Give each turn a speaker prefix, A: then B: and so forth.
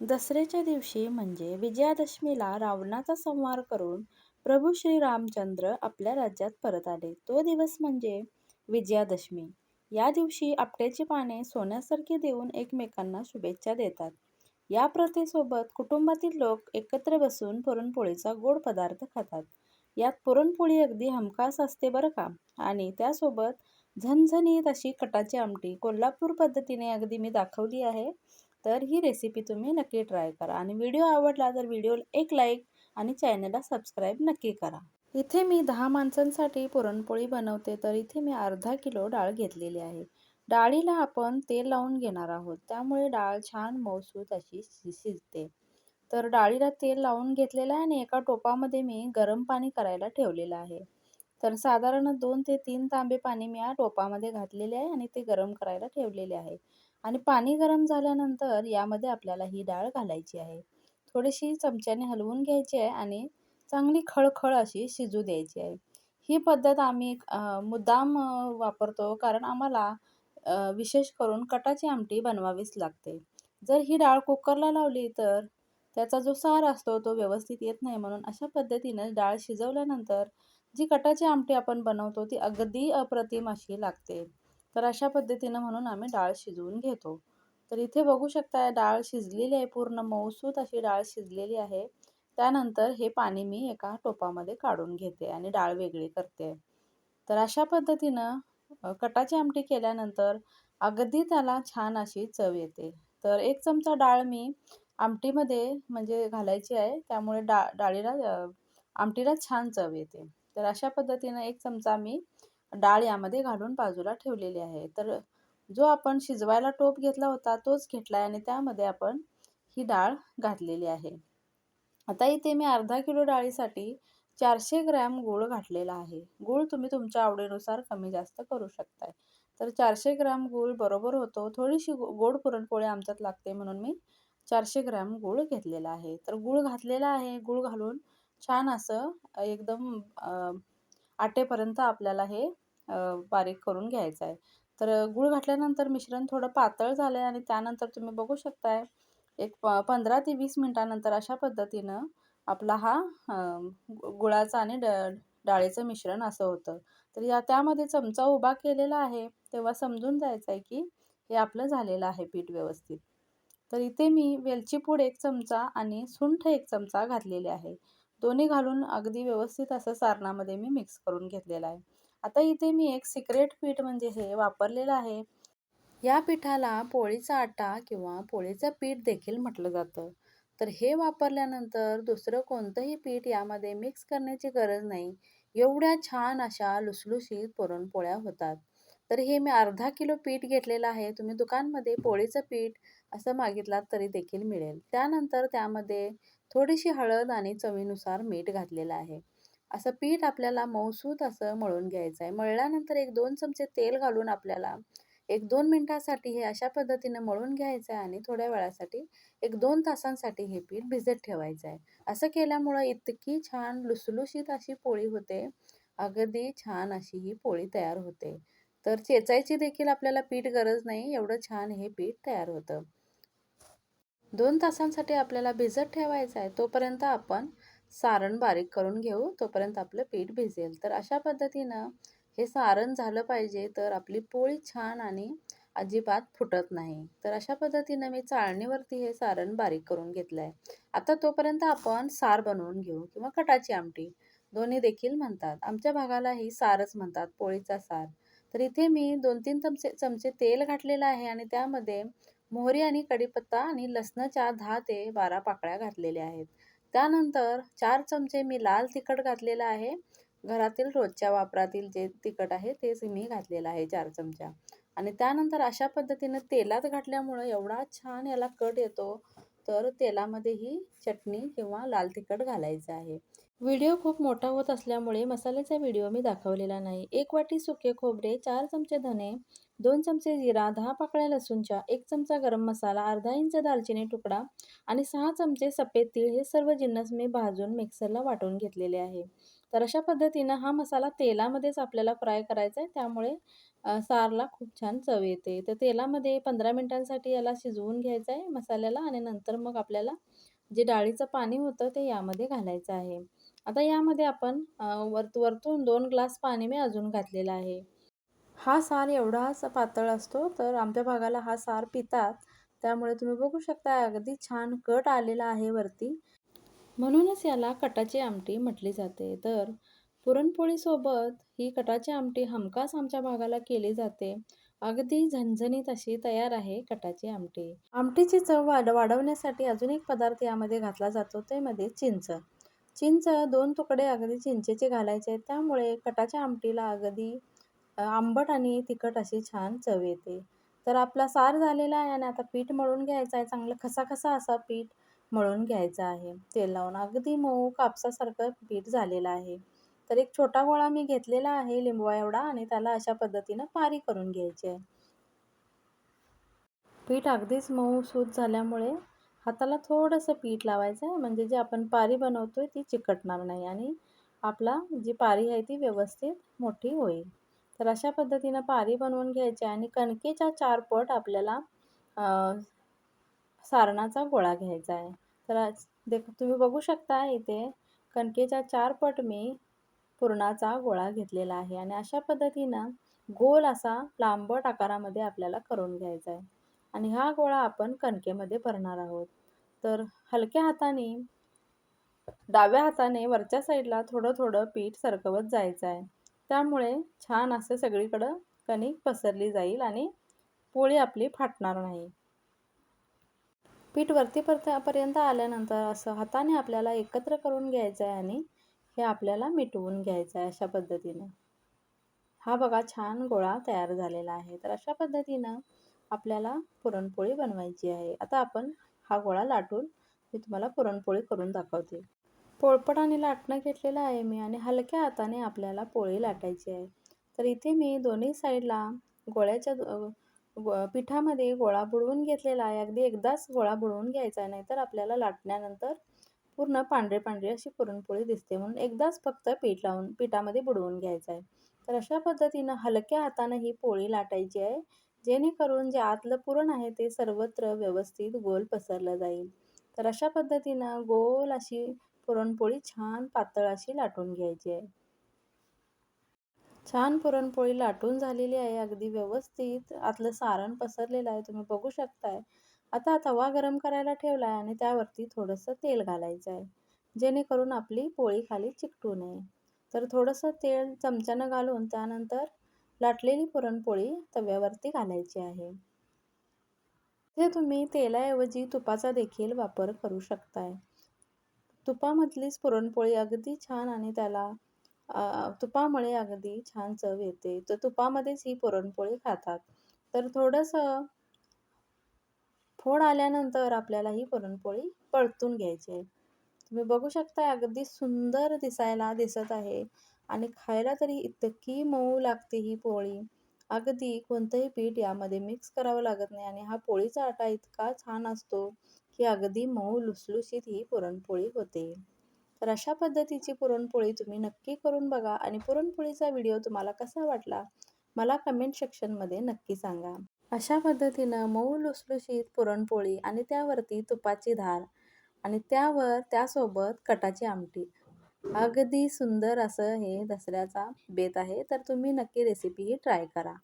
A: दसऱ्याच्या दिवशी म्हणजे विजयादशमीला रावणाचा संहार करून प्रभू श्री रामचंद्र आपल्या राज्यात परत आले. तो दिवस म्हणजे विजयादशमी. या दिवशी आपट्याची पाने सोन्यासारखी देऊन एकमेकांना शुभेच्छा देतात. या प्रथेसोबत कुटुंबातील लोक एकत्र बसून पुरणपोळीचा गोड पदार्थ खातात. यात पुरणपोळी अगदी हमखास असते बरं का! आणि त्यासोबत झणझणीत अशी कटाची आमटी कोल्हापूर पद्धतीने अगदी मी दाखवली आहे. तर ही रेसिपी तुम्ही नक्की ट्राय करा आणि व्हिडिओ आवडला तर व्हिडिओला एक लाईक आणि चॅनलला सबस्क्राईब नक्की करा. इथे मी दहा माणसांसाठी पुरणपोळी बनवते तर इथे मी अर्धा किलो डाळ घेतलेली आहे. डाळीला आपण तेल लावून घेणार आहोत त्यामुळे डाळ छान मऊसूत अशी शिजते. तर डाळीला तेल लावून घेतलेलं आहे आणि एका टोपामध्ये मी गरम पाणी करायला ठेवलेलं आहे. तर साधारण दोन ते तीन तांबे पाणी मी या टोपामध्ये घातलेले आहे आणि ते गरम करायला ठेवलेले आहे. आणि पाणी गरम झाल्यानंतर यामध्ये आपल्याला ही डाळ घालायची आहे. थोडीशी चमच्याने हलवून घ्यायची आहे आणि चांगली खळखळ अशी शिजू द्यायची आहे. ही पद्धत आम्ही मुद्दाम वापरतो कारण आम्हाला विशेष करून कटाची आमटी बनवावीच लागते. जर ही डाळ कुकरला लावली तर त्याचा जो सार असतो तो व्यवस्थित येत नाही म्हणून अशा पद्धतीनं डाळ शिजवल्यानंतर जी कटाची आमटी आपण बनवतो ती अगदी अप्रतिम अशी लागते. तर अशा पद्धतीनं म्हणून आम्ही डाळ शिजवून घेतो. तर इथे बघू शकता डाळ शिजलेली आहे पूर्ण मऊसूत अशी डाळ शिजलेली आहे. त्यानंतर हे पाणी मी एका टोपामध्ये काढून घेते आणि डाळ वेगळी करते. तर अशा पद्धतीनं कटाची आमटी केल्यानंतर अगदी त्याला छान अशी चव येते. तर एक चमचा डाळ मी आमटीमध्ये म्हणजे घालायची आहे त्यामुळे डा डाळीला आमटीला छान चव येते. तर अशा पद्धतीनं एक चमचा मी डाळ यामध्ये घालून बाजूला ठेवलेली आहे. तर जो आपण शिजवायला टोप घेतला होता तोच घेतला आहे आणि त्यामध्ये आपण ही डाळ घातलेली आहे. आता इथे मी अर्धा किलो डाळीसाठी चारशे ग्रॅम गूळ घातलेला आहे. गूळ तुम्ही तुमच्या आवडीनुसार कमी जास्त करू शकताय. तर चारशे ग्रॅम गूळ बरोबर होतो. थोडीशी गोड पुरणपोळी आमच्यात लागते म्हणून मी चारशे ग्रॅम गूळ घेतलेला आहे. तर गूळ घातलेला आहे. गूळ घालून छान असं एकदम आटेपर्यंत आपल्याला हे बारीक करून घ्यायचं आहे. तर गूळ घातल्यानंतर मिश्रण थोडं पातळ झालं आहे आणि त्यानंतर तुम्ही बघू शकताय एक प पंधरा ते वीस मिनटानंतर अशा पद्धतीनं आपला हा गुळाचं आणि ड डाळीचं मिश्रण असं होतं. तर या त्यामध्ये चमचा उभा केलेला आहे तेव्हा समजून जायचं आहे की हे आपलं झालेलं आहे पीठ व्यवस्थित. तर इथे मी वेलची पूड एक चमचा आणि सुंठ एक चमचा घातलेले आहे. दोन्ही घालून अगदी व्यवस्थित असं सारणामध्ये मी मिक्स करून घेतलेला आहे. आता इथे मी एक सिक्रेट पीठ म्हणजे हे वापरलेलं आहे. या पिठाला पोळीचा आटा किंवा पोळीचं पीठ देखील म्हटलं जातं. तर हे वापरल्यानंतर दुसरं कोणतंही पीठ यामध्ये मिक्स करण्याची गरज नाही. एवढ्या छान अशा लुसलुशीत पुरणपोळ्या होतात. तर हे मी अर्धा किलो पीठ घेतलेलं आहे. तुम्ही दुकानमध्ये पोळीचं पीठ असं मागितलात तरी देखील मिळेल. त्यानंतर त्यामध्ये थोडीशी हळद आणि चवीनुसार मीठ घातलेलं आहे. असं पीठ आपल्याला मऊसूत असं मळून घ्यायचं आहे. मळल्यानंतर एक दोन चमचे तेल घालून आपल्याला एक दोन मिनिटासाठी हे अशा पद्धतीनं मळून घ्यायचं आहे आणि थोड्या वेळासाठी एक दोन तासांसाठी हे पीठ भिजत ठेवायचं आहे. असं केल्यामुळं इतकी छान लुसलुशीत अशी पोळी होते. अगदी छान अशी ही पोळी तयार होते. तर चेचायची देखील आपल्याला पीठ गरज नाही एवढं छान हे पीठ तयार होतं. दोन तासांसाठी आपल्याला भिजत ठेवायचं आहे. तोपर्यंत आपण सारण बारीक करून घेऊ. तोपर्यंत आपलं पीठ भिजेल. तर अशा पद्धतीनं हे सारण झालं पाहिजे तर आपली पोळी छान आणि अजिबात फुटत नाही. तर अशा पद्धतीनं मी चाळणीवरती हे सारण बारीक करून घेतलं आहे. आता तोपर्यंत आपण सार बनवून घेऊ किंवा कटाची आमटी दोन्ही देखील म्हणतात. आमच्या भागाला ही सारच म्हणतात पोळीचा सार. तर इथे मी दोन तीन चमचे चमचे तेल घातलेलं आहे आणि त्यामध्ये मोहरी आणि कढीपत्ता आणि लसणाच्या दहा ते बारा पाकळ्या घातलेल्या आहेत. त्यानंतर चार चमचे मी लाल तिखट घातलेलं आहे. घरातील रोजच्या वापरातील जे तिखट आहे तेच मी घातलेलं आहे चार चमचा. आणि त्यानंतर अशा पद्धतीनं तेलात घातल्यामुळं एवढा छान याला कट येतो. तर तेलामध्ये ही चटणी किंवा लाल तिखट घालायचं आहे. व्हिडिओ खूप मोठा होत असल्यामुळे मसाल्याचा व्हिडिओ मी दाखवलेला नाही. एक वाटी सुके खोबरे, चार चमचे धने, दोन चमचे जिरा, दहा पाकळ्या लसूणच्या, एक चमचा गरम मसाला, अर्धा इंच दालचिनी तुकडा आणि सहा चमचे सफेद तीळ हे सर्व जिन्नस मी भाजून मिक्सरला वाटून घेतलेले आहे. तर अशा पद्धतीनं हा मसाला तेलामध्येच आपल्याला फ्राय करायचा आहे. त्यामुळे सारला खूप छान चव येते. तर तेलामध्ये पंधरा मिनिटांसाठी याला शिजवून घ्यायचं आहे मसाल्याला आणि नंतर मग आपल्याला जे डाळीचं पाणी होतं ते यामध्ये घालायचं आहे. आता यामध्ये आपण वरत वरतून दोन ग्लास पाणी मी अजून घातलेलं आहे. हा सार एवढाच पातळ असतो तर आमच्या भागाला हा सार पितात. त्यामुळे तुम्ही बघू शकता अगदी छान कट आलेला आहे वरती. म्हणूनच याला कटाची आमटी म्हटली जाते. तर पुरणपोळीसोबत ही कटाची आमटी हमखास आमच्या भागाला केली जाते. अगदी झणझणीत अशी तयार आहे कटाची आमटी. आमटीची चव वाढ वाढवण्यासाठी अजून एक पदार्थ यामध्ये घातला जातो ते मध्ये चिंच. चिंच दोन तुकडे अगदी चिंचेचे घालायचे आहेत. त्यामुळे कटाच्या आमटीला अगदी आंबट आणि तिखट अशी छान चव येते. तर आपला सार झालेला आहे आणि आता पीठ मळून घ्यायचं आहे. चांगलं खसाखसा असा पीठ मळून घ्यायचं आहे. तेल लावून अगदी मऊ कापसासारखं पीठ झालेलं आहे. तर एक छोटा गोळा मी घेतलेला आहे. लिंबवा एवढा आणि त्याला अशा पद्धतीनं पारी करून घ्यायची आहे. पीठ अगदीच मऊ सूत झाल्यामुळे हाताला थोडंसं पीठ लावायचं आहे. म्हणजे जे आपण पारी बनवतो आहे ती चिकटणार नाही आणि आपला जी पारी आहे ती व्यवस्थित मोठी होईल. तर अशा पद्धतीनं पारी बनवून घ्यायची आहे आणि कणकेच्या चार पट आपल्याला सारणाचा गोळा घ्यायचा आहे. तर आज देख तुम्ही बघू शकता इथे कणकेच्या चार पट मी पुरणाचा गोळा घेतलेला आहे आणि अशा पद्धतीनं गोल असा लांबट आकारामध्ये आपल्याला करून घ्यायचा आहे. आणि हा गोळा आपण कणकेमध्ये भरणार आहोत. तर हलक्या हाताने डाव्या हाताने वरच्या साईडला थोडं थोडं पीठ सरकवत जायचं आहे. त्यामुळे छान असं सगळीकडं कणिक पसरली जाईल आणि पोळी आपली फाटणार नाही. पीठ वरती पर्यंत आल्यानंतर असं हाताने आपल्याला एकत्र करून घ्यायचं आहे आणि हे आपल्याला मिटवून घ्यायचं आहे अशा पद्धतीनं. हा बघा छान गोळा तयार झालेला आहे. तर अशा पद्धतीनं आपल्याला पुरणपोळी बनवायची आहे. आता आपण हा गोळा लाटून मी तुम्हाला पुरणपोळी करून दाखवते. पोळपट आणि लाटणं घेतलेलं आहे मी आणि हलक्या हाताने आपल्याला पोळी लाटायची आहे. तर इथे मी दोन्ही साईडला गोळ्याच्या पिठामध्ये गोळा बुडवून घेतलेला आहे. अगदी एकदाच गोळा बुडवून घ्यायचा आहे नाहीतर आपल्याला लाटण्यानंतर पूर्ण पांढरे पांढरे अशी पुरणपोळी दिसते. म्हणून एकदाच फक्त पीठ लावून पिठामध्ये बुडवून घ्यायचं आहे. तर अशा पद्धतीनं हलक्या हातानं ही पोळी लाटायची आहे जेणेकरून जे आतलं पुरण आहे ते सर्वत्र व्यवस्थित गोल पसरलं जाईल. तर अशा पद्धतीनं गोल अशी पुरणपोळी छान पातळ अशी लाटून घ्यायची आहे. छान पुरणपोळी लाटून झालेली आहे अगदी व्यवस्थित. आतलं सारण पसरलेलं आहे तुम्ही बघू शकताय. आता तवा गरम करायला ठेवला आहे आणि त्यावरती थोडंसं तेल घालायचं आहे जेणेकरून आपली पोळी खाली चिकटू नये. तर थोडंसं तेल चमच्यानं घालून त्यानंतर लाटलेली पुरणपोळी तव्यावरती घालायची आहे. ते तुम्ही तेलाऐवजी तुपाचा देखील वापर करू शकताय. तुपामधलीच पुरणपोळी अगदी छान आणि त्याला तुपामुळे अगदी छान चव येते. तर तुपामध्येच ही पुरणपोळी खातात. तर थोडंसं फोड आल्यानंतर आपल्याला ही पुरणपोळी पळतून घ्यायची आहे. तुम्ही बघू शकता अगदी सुंदर दिसायला दिसत आहे आणि खायला तरी इतकी मऊ लागते ही पोळी. अगदी कोणतंही पीठ यामध्ये मिक्स करावं लागत नाही आणि हा पोळीचा आटा इतका छान असतो. की अगदी मऊ लुसलुशीत ही पुरणपोळी होते. तर अशा पद्धतीची पुरणपोळी तुम्ही नक्की करून बघा आणि पुरणपोळीचा व्हिडिओ तुम्हाला कसा वाटला मला कमेंट सेक्शनमध्ये नक्की सांगा. अशा पद्धतीनं मऊ लुसलुशीत पुरणपोळी आणि त्यावरती तुपाची धार आणि त्यावर त्यासोबत कटाची आमटी. अगदी सुंदर असं हे दसऱ्याचा बेत आहे तर तुम्ही नक्की रेसिपी ही ट्राय करा.